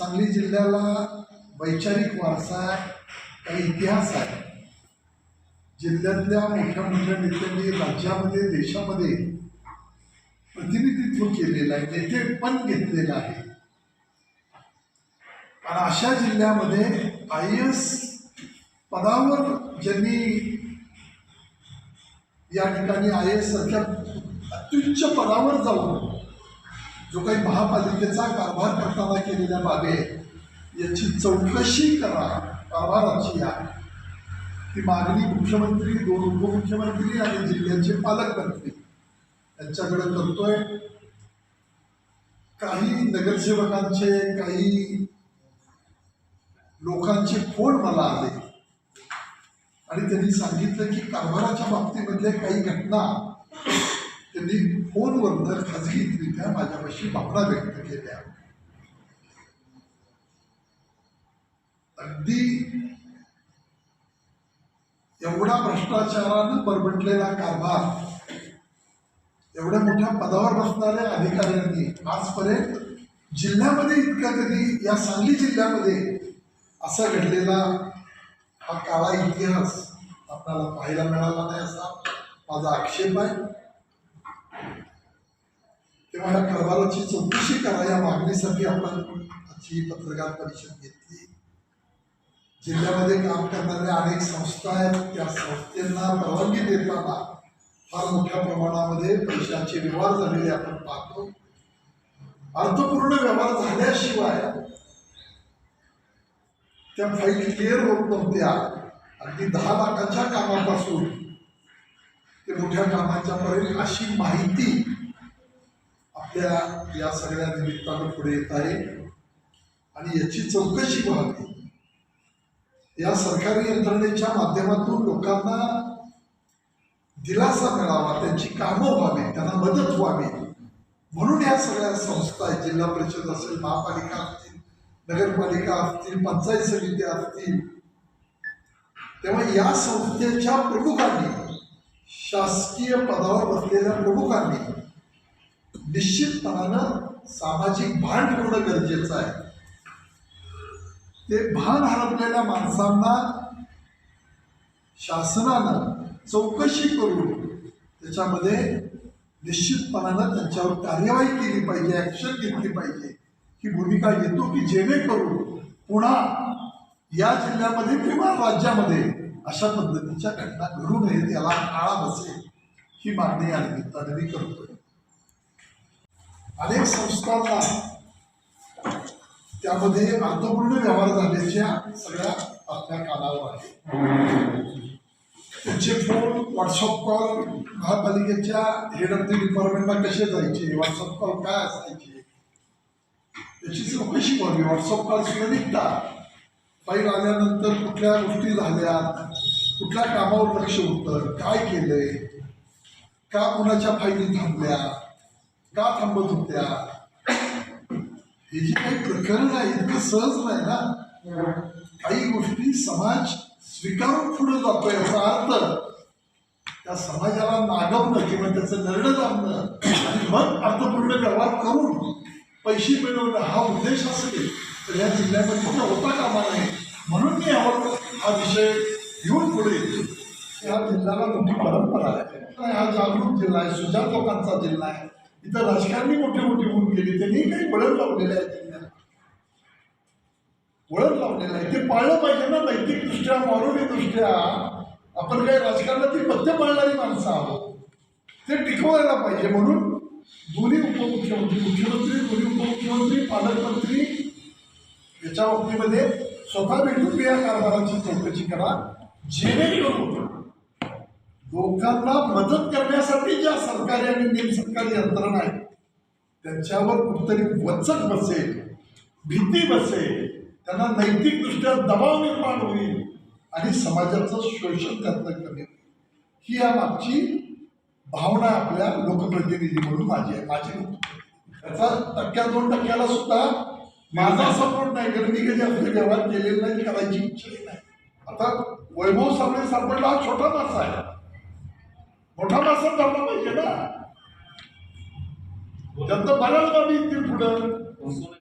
सांगली जिल्ह्याला वैचारिक वारसा आहे काही इतिहास आहे? जिल्ह्यातल्या मोठ्या मोठ्या नेत्यांनी राज्यामध्ये देशामध्ये प्रतिनिधित्व केलेलं आहे नेते पण घेतलेलं आहे. आणि अशा जिल्ह्यामध्ये आय एस पदावर ज्यांनी या ठिकाणी आय एस सारख्या अत्युच्च पदावर जाऊन जो काही महापालिकेचा कारभार करताना केलेल्या बाबी आहेत याची चौकशी करा कारभाराची आहे ही मागणी मुख्यमंत्री दोन उपमुख्यमंत्री आणि जिल्ह्याचे पालकमंत्री यांच्याकडे करतोय. काही नगरसेवकांचे काही लोकांचे फोन मला आले. आणि त्यांनी सांगितलं की कारभाराच्या बाबतीमधल्या काही घटना त्यांनी फोनवरनं खाजगीरित्या माझ्यापाशी भावना व्यक्त केल्या. अगदी एवढा भ्रष्टाचारानं बरबटलेला कारभार एवढ्या मोठ्या पदावर बसणाऱ्या अधिकाऱ्यांनी आजपर्यंत जिल्ह्यामध्ये इतका कधी या सांगली जिल्ह्यामध्ये असा घडलेला हा काळा इतिहास आपल्याला पाहायला मिळाला नाही असा माझा आक्षेप आहे. तेव्हा या कारभाराची चौकशी करा या मागणीसाठी आपण आजची पत्रकार परिषद घेतली. जिल्ह्यामध्ये काम करणाऱ्या अनेक संस्था आहेत. त्या संस्थांना परवानगी देताना फार मोठ्या प्रमाणामध्ये पैशाचे व्यवहार झालेले आपण पाहतो. अर्थपूर्ण व्यवहार झाल्याशिवाय त्या फाईल क्लिअर होत नव्हत्या. अगदी दहा लाखाच्या कामापासून ते मोठ्या कामाच्या पर्यंत अशी माहिती आपल्या या सगळ्या निमित्तानं पुढे येत आहे. आणि याची चौकशी व्हावी. या सरकारी यंत्रणेच्या माध्यमातून लोकांना दिलासा मिळावा त्यांची कामं व्हावी त्यांना मदत व्हावी. म्हणून या सगळ्या संस्था आहेत जिल्हा परिषद असेल महापालिका असतील नगरपालिका असतील पंचायत समिती असतील. तेव्हा या संस्थेच्या प्रमुखांनी शासकीय पदावर बसलेल्या प्रमुखांनी निश्चितपणानं सामाजिक भान ठेवणं गरजेचं आहे. ते भान हरपलेल्या माणसांना शासनानं चौकशी करून त्याच्यामध्ये निश्चितपणानं त्यांच्यावर कार्यवाही केली पाहिजे ॲक्शन घेतली पाहिजे. ही भूमिका घेतो की जेणेकरून पुन्हा या जिल्ह्यामध्ये किंवा राज्यामध्ये अशा पद्धतीच्या घटना घडू नये याला आळा बसेल ही मागणी या निमित्ताने मी करतोय. अनेक संस्थांना त्यामध्ये अर्थपूर्ण व्यवहार झाल्याच्या सगळ्या बातम्या कानावर आहे त्यांचे फोन व्हॉट्सअप कॉल महापालिकेच्या हेड ऑफ द डिपार्टमेंटला कसे जायचे? व्हॉट्सअप कॉल काय असायचे? याची चौकशी करावी व्हॉट्सअप कॉल सुद्धा निघतात फाईल आल्यानंतर कुठल्या गोष्टी झाल्या? कुठल्या कामावर लक्ष होतं? काय केलंय? का कुणाच्या फायली थांबल्या? का थांबत होत्या? हे जे काही प्रकरण आहे इतकं सहज नाही ना? काही गोष्टी समाज स्वीकारून पुढे जातोय याचा अर्थ त्या समाजाला नागवणं किंवा त्याचं निर्णय आणणं आणि मग अर्थपूर्ण व्यवहार करून पैसे मिळवणं हा उद्देश असेल तर या जिल्ह्यामध्ये कुठं होता कामा नये? म्हणून मी यावर हा विषय घेऊन पुढे येतो. या जिल्ह्याला मोठी परंपरा आहे. हा जागरूक जिल्हा आहे सुजात लोकांचा जिल्हा आहे. इथं राजकारणी मोठे मोठे होऊन गेले त्यांनी काही वळण लावलेलं आहे त्यांना. वळण लावलेलं आहे. ते पाळलं पाहिजे ना नैतिकदृष्ट्या मानवी दृष्ट्या आपण काही राजकारणातील पथ्य पाळणारी माणसं आहोत. ते टिकवायला पाहिजे म्हणून दोन्ही उपमुख्यमंत्री मुख्यमंत्री दोन्ही उपमुख्यमंत्री पालकमंत्री याच्या बाबतीमध्ये स्वतः भेटून या कारभाराची चौकशी करा. जेणेकरून लोकांना मदत करण्यासाठी ज्या सरकारी आणि निमसरकारी यंत्रणा आहेत त्यांच्यावर कुठतरी वचक बसेल भीती बसेल त्यांना नैतिकदृष्ट्या दबाव निर्माण होईल आणि समाजाचं शोषण त्यातनं कमी होईल ही या मागची भावना आपल्या लोकप्रतिनिधी म्हणून माझी आहे. माझी त्याचा टक्क्या दोन टक्क्याला सुद्धा माझा सपोर्ट नाही. कारण मी कधी आपले व्यवहार केलेले नाही करायची इच्छा नाही. आता वैभव साबळे सापडला हा छोटा मासा आहे. मोठा मासा धरला पाहिजे ना. त्यांचं बऱ्याच बाबी येतील पुढं.